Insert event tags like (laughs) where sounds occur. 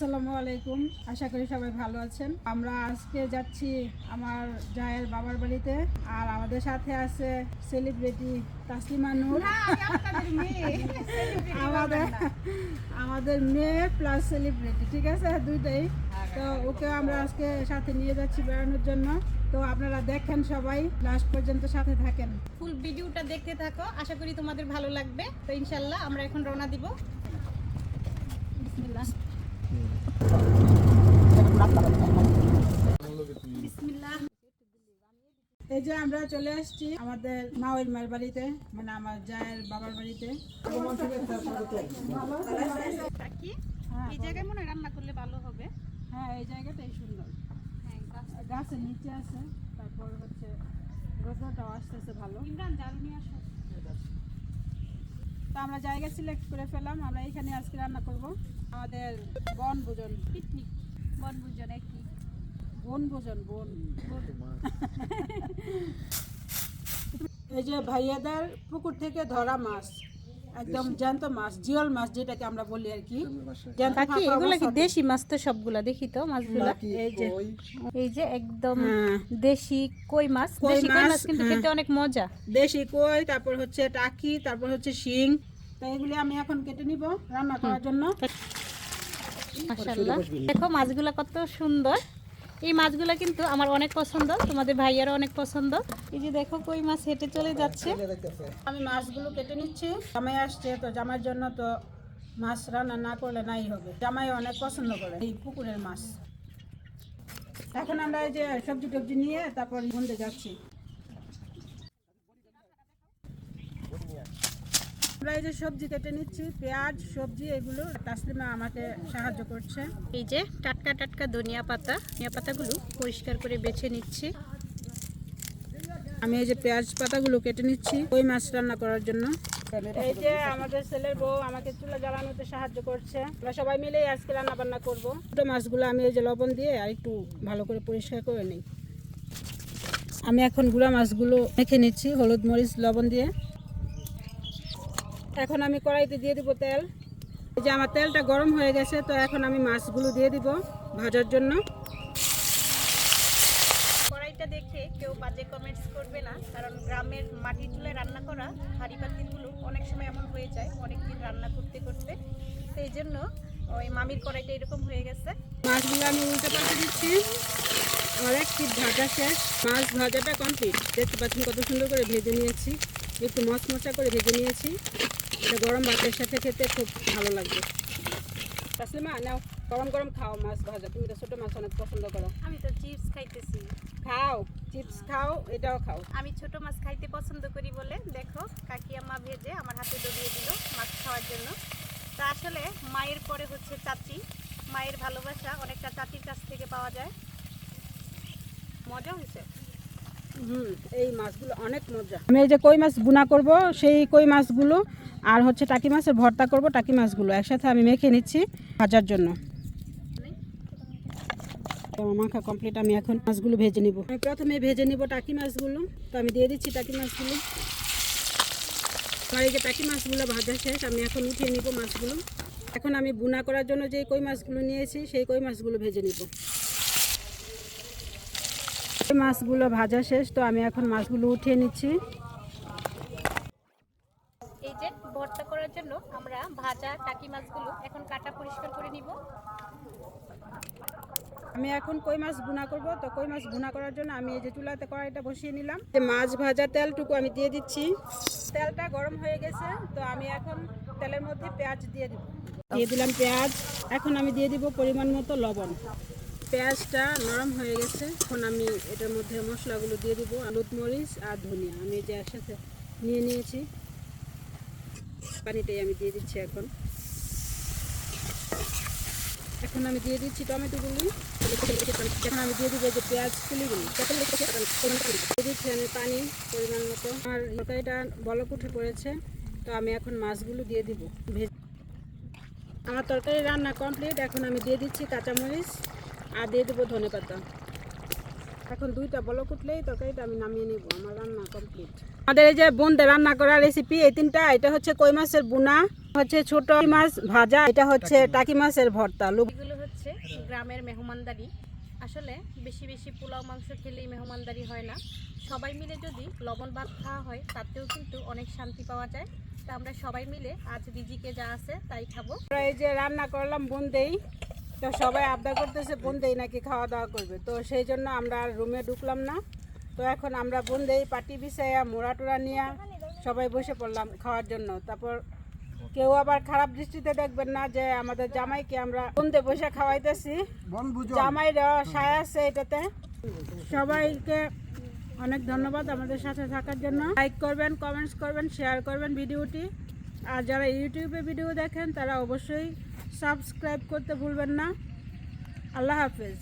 আসসালামু আলাইকুম। আশা করি সবাই ভালো আছেন। আমরা আজকে যাচ্ছি আমার জায়ের বাবার বাড়িতে আর আমাদের সাথে আছে সেলিব্রিটি তাসলিমা নূর। (laughs) আমাদের আমাদের মেয়ে প্লাস সেলিব্রিটি ঠিক আছে? দুইটাই। তো ওকে আমরা আজকে সাথে নিয়ে যাচ্ছি বেড়ানোর জন্য। তো আপনারা দেখেন সবাই লাস্ট পর্যন্ত সাথে থাকেন। ফুল ভিডিওটা দেখতে থাকো। আশা করি তোমাদের ভালো লাগবে। তো ইনশাল্লাহ আমরা এখন রওনা দিব। বিসমিল্লাহ বিসমিল্লাহ। এই যে আমরা চলে আসছি আমাদের মাওয়ের মায়ের বাড়িতে মানে আমার জায়ের বাবার বাড়িতে। এই জায়গায় মনে রান্না করলে ভালো হবে হ্যাঁ এই সুন্দর। গাছ- গাছের নিচে আছে, তারপর হচ্ছে রোদটাও আসতেছে ভালো। ইমরান জাল নিয়ে আসো তো আমরা জায়গা সিলেক্ট করে ফেলাম, আমরা এখানে আজকে রান্না করব। আমাদের বন ভোজন পিকনিক বনভোজন একই বন (laughs) এই যে ভাইয়াদের পুকুর থেকে ধরা মাছ একদম জ্যান্ত মাছ জিওল মাছ যেটাকে আমরা বলি আর কি। কাকি থাকা এগুলা কি দেশি মাছ তো সবগুলা দেখি তো মাছগুলা। এই যে এই যে একদম হ্যাঁ। দেশি কই মাছ। দেশি কই মাছ, মাছ কিন্তু হ্যাঁ। খেতে অনেক মজা। দেশি কই তারপর হচ্ছে টাকি তারপর হচ্ছে শিং। তো এগুলি আমি এখন কেটে নিব রান্না করার জন্য। দেখো মাছগুলা কত সুন্দর। এই মাছগুলা কিন্তু আমার অনেক পছন্দ তোমাদের ভাইয়ারও অনেক পছন্দ। এই যে দেখো কই মাছ হেঁটে চলে যাচ্ছে। আমি মাছগুলো কেটে নিচ্ছি। জামাই আসছে তো জামার জন্য তো মাছ রান্না না করলে নাই হবে। জামাই অনেক পছন্দ করে এই পুকুরের মাছ। এখন আমরা এই যে সবজি টবজি নিয়ে তারপর বন্ধে যাচ্ছি। আমরা এই যে সবজি কেটে নিচ্ছি পেঁয়াজ সবজি এগুলো তাসলিমা আমাকে সাহায্য করছে। এই যে টাটকা টাটকা ধনিয়া পাতা ধনিয়া পাতাগুলো পরিষ্কার করে বেছে নিচ্ছি। আমি এই যে পেঁয়াজ পাতাগুলো কেটে নিচ্ছি ওই মাছ রান্না করার জন্য। এই যে আমাদের ছেলের বউ আমাকে চুলা জ্বালানোতে সাহায্য করছে। আমরা সবাই মিলেই আজকে রান্না বান্না করব। ছোটো মাছগুলো আমি এই যে লবণ দিয়ে আর একটু ভালো করে পরিষ্কার করে নিই। আমি এখন গুঁড়া মাছগুলো মেখে নিচ্ছি হলুদ মরিচ লবণ দিয়ে। এখন আমি কড়াইতে দিয়ে দিব তেল। এই যে আমার তেলটা গরম হয়ে গেছে তো এখন আমি মাছগুলো দিয়ে দিব ভাজার জন্য। কড়াইটা দেখে কেউ বাজে কমেন্টস করবে না কারণ গ্রামের মাটির চুলায় রান্না করা হাঁড়ি পাতিলগুলো অনেক সময় এমন হয়ে যায় অনেক দিন রান্না করতে করতে। সেই জন্য ওই মামির কড়াইটা এরকম হয়ে গেছে। মাছগুলো আমি উল্টে পাল্টে দিচ্ছি। আমার এক ভাজা শেষ। মাছ ভাজাটা কমপ্লিট দেখতে পাচ্ছেন কত সুন্দর করে ভেজে নিয়েছি। একটু মশমশা করে ভেজে নিয়েছি। এটা গরম ভাতের সাথে খেতে খুব ভালো লাগবে। তাসলিমা নাও গরম গরম খাও মাছ ভাজা। তুমি তো ছোটো মাছ অনেক পছন্দ করো। আমি তো চিপস খাইতেছি। খাও চিপস খাও এটাও খাও। আমি ছোট মাছ খাইতে পছন্দ করি বলে দেখো কাকি আম্মা ভেজে আমার হাতে ডবিয়ে দিল মাছ খাওয়ার জন্য। তা আসলে মায়ের পরে হচ্ছে চাচি। মায়ের ভালোবাসা অনেকটা চাচির কাছ থেকে পাওয়া যায়। মজা হয়েছে? এই মাছগুলো অনেক মজা। আমি এই যে কই মাছ বুনা করব, সেই কই মাছগুলো, আর হচ্ছে টাকি মাছের ভর্তা করব টাকি মাছগুলো। একসাথে আমি মেখে নিচ্ছি ভাজার জন্য। মাখা কমপ্লিট আমি এখন মাছগুলো ভেজে নিব। আমি প্রথমে ভেজে নিব টাকি মাছগুলো। তো আমি দিয়ে দিচ্ছি টাকি মাছগুলো। এই যে টাকি মাছগুলো ভাজা শেষ, আমি এখন উঠিয়ে নিব মাছগুলো। এখন আমি বুনা করার জন্য যে কই মাছগুলো নিয়েছি, সেই কই মাছগুলো ভেজে নিব। মাছগুলো ভাজা শেষ তো আমি এখন মাছগুলো উঠিয়ে নিচ্ছি। এই যে ভর্তা করার জন্য আমরা ভাজা টাকি মাছগুলো এখন কাটা পরিষ্কার করে নিব। আমি এখন কই মাছ ভুনা করব? তো কই মাছ ভুনা করার জন্য আমি এই যে চুলাতে কড়াইটা বসিয়ে নিলাম। যে মাছ ভাজা তেলটুকু আমি দিয়ে দিচ্ছি। তেলটা গরম হয়ে গেছে তো আমি এখন তেলের মধ্যে পেঁয়াজ দিয়ে দিব। দিয়ে দিলাম পেঁয়াজ। এখন আমি দিয়ে দিব পরিমাণ মতো লবণ। পেঁয়াজটা নরম হয়ে গেছে। এখন আমি এটার মধ্যে মশলাগুলো দিয়ে দিব, হলুদ মরিচ আর ধনিয়া। আমি যে একসাথে নিয়ে নিয়েছি। পানিটাই আমি দিয়ে দিচ্ছি এখন। এখন আমি দিয়ে দিচ্ছি টমেটোগুলি এখন আমি দিয়ে দিব যে পেঁয়াজ কুলিগুলি দিয়ে দিচ্ছি আমি পানি পরিমাণ মতো। আমার তরকারিটা বলক উঠে পড়েছে, তো আমি এখন মাছগুলো দিয়ে দিব। ভেজ আমার তরকারি রান্না কমপ্লিট। এখন আমি দিয়ে দিচ্ছি কাঁচামরিচ। আর দিয়ে দেবো ধনে পাতা। এখন দুইটা বলক উঠলেই তরকারিটা আমি নামিয়ে নিব আমার রান্না কমপ্লিট আমাদের এই যে বোনদের রান্না করা রেসিপি এই তিনটা এটা হচ্ছে কই মাছের বুনা হচ্ছে ছোট মাছ ভাজা এটা হচ্ছে টাকি মাছের ভর্তা। এগুলো হচ্ছে গ্রামের মেহমানদারি। আসলে বেশি বেশি পোলাও মাংস খেলেই মেহমানদারি হয় না। সবাই মিলে যদি লবণ ভাত খাওয়া হয় তাতেও কিন্তু অনেক শান্তি পাওয়া যায়। তা আমরা সবাই মিলে আজ রিজিকে যা আছে তাই খাব। আমরা এই যে রান্না করলাম বোনদেই তো সবাই আবদার করতেছে বোনদেই নাকি খাওয়া দাওয়া করবে। তো সেই জন্য আমরা আর রুমে ঢুকলাম না। তো এখন আমরা বোনদেই পাটি বিছাইয়া মোড়া টোড়া নিয়ে সবাই বসে পড়লাম খাওয়ার জন্য। তারপর কেউ আবার খারাপ দৃষ্টিতে দেখবেন না যে আমাদের জামাইকে আমরা বোনদে বসে খাওয়াইতেছি। জামাইরা সায় আছে এটাতে। সবাইকে অনেক ধন্যবাদ আমাদের সাথে থাকার জন্য। লাইক করবেন কমেন্টস করবেন শেয়ার করবেন ভিডিওটি। আর যারা ইউটিউবে ভিডিও দেখেন তারা অবশ্যই সাবস্ক্রাইব করতে ভুলবেন না আল্লাহ হাফেজ